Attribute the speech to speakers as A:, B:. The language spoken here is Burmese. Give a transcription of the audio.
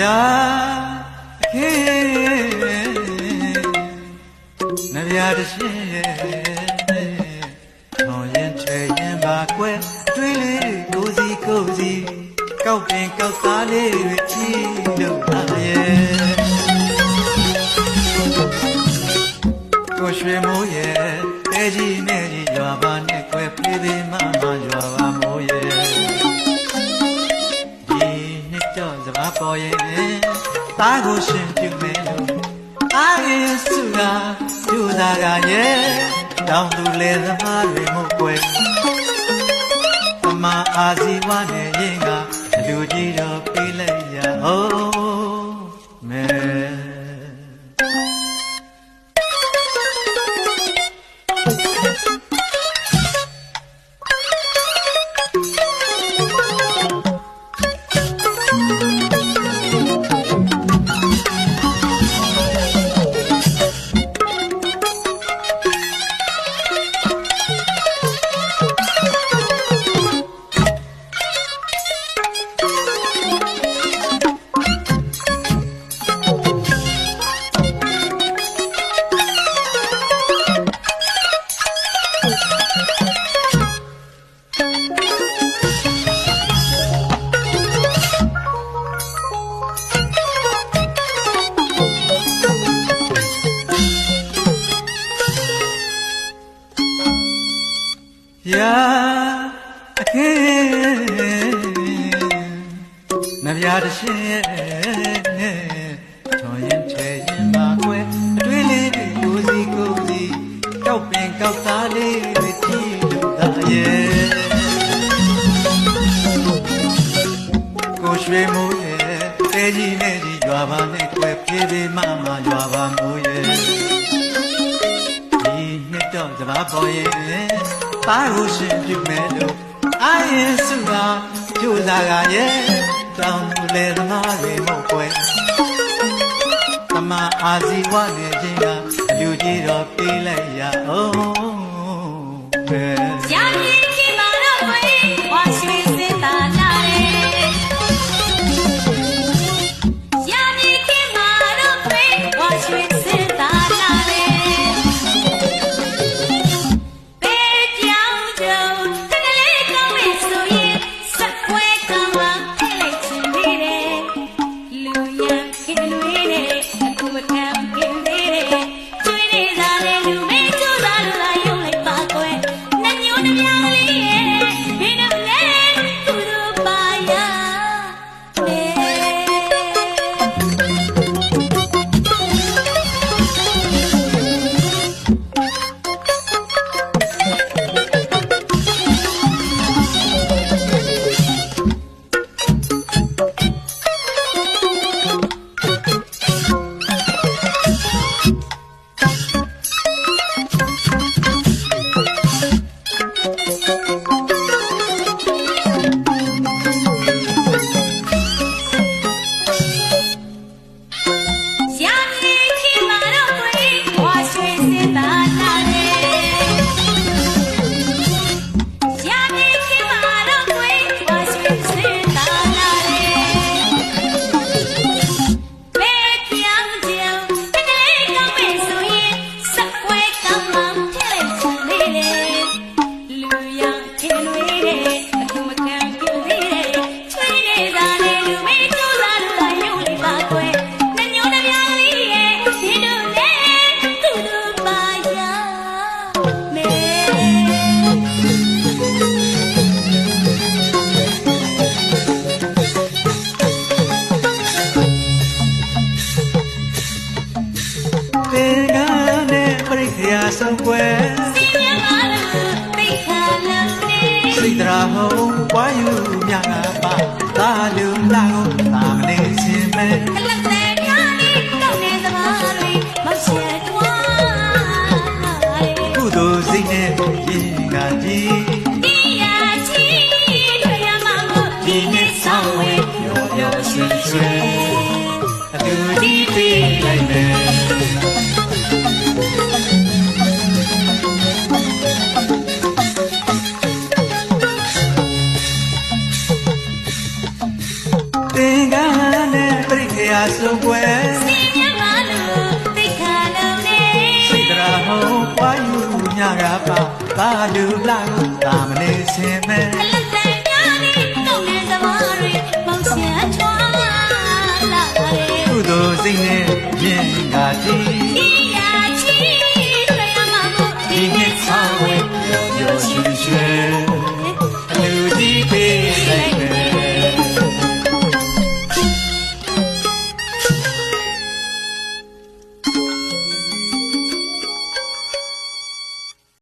A: ရာခေနဗျာတရှိထောင်ရင်ချေရင်ပါကွယ်တွေးလေးကိုစီကိုစီကောက်ပင်ကောက်သားလေးတွေချီလို့ပါရဲ့ကိုရွှေမိုးရဲ့တဲကြီးနဲ့ကြီးရွာပါနဲ့ကွယ်ဖေးသေးမမရွာပါမိုး စ်တော့စဘာပေါ်ရဲ့သားကိုရှင်ပြုမယ်လို့အားရင်စုတာယူတာကရဲ့တောင်းသူလေသမားတွေမို့ကွယ်သမာအာဇီဝနဲ့ရင်ကလူကြီးတော့ပြေးလိုက်ရအောင် ရာအခေနဗျာတရှိထောင်ရင်ချေရင်ပါကွယ်အတွေးလေးတွေကိုစီကိုစီကောက်ပင်ကောက်သားလေးတွေကြည့်လို့သာရဲ့ကိုရွှေမိုးရဲ့တဲကြီးနဲ့ကြီးရွာပါနဲ့ကွယ်ပြေးပြေးမမရွာပါမိုးရဲ့ဒီနှစ်တော့စဘာပေါ်ရဲ့ ပါကိုရှင်ပြုမယ်လို့အာရင်စုပါကြိုးစားကရဲ့တောင်းသူလေသမားတွေမဟုတ်ကွယ်တမအာဇီဝနဲ့ချင်းကအလူကြီးတော့ပြေးလိုက်ရအောင် ပြိ
B: ခရာဆုံးကွယ်စီမံပါလို့ပိတ်ခါလမ်းနေစိတ်တရာ
A: ဟုံးဝါယူမြငါပါသာလူလာကိုသာမနေခြင်းမဲ့
B: ခလက်တဲ့ခါလေးကောင်းနေသမားတွေမရှက်ကွာ
A: ကုသိုလ်စိတ်နဲ့ရင်ကကြည်
B: ဒီရာချီတွေ့ရမှာမို့ဒီနေ့ဆောင်ဝဲ
A: ပျော်ပျော်ရွှင်ရွှင်အတူဒီပြေးလိုက်မယ် သင်္ကန်းနဲ့ပြိခတရားဆုံးွယ်
B: စီမြတ်ပါလို့သိခါလုံးနေ
A: စိတ်တရာဟုံးပွားယူညကပါပါလူလာကိုတာမနေစင်မဲ
B: အလက်တန်များနေတော့နေသမားတွေမောင်ချာချွာလာတယ်
A: ကုသိုလ်စိတ်နဲ့ရင်ကကြည်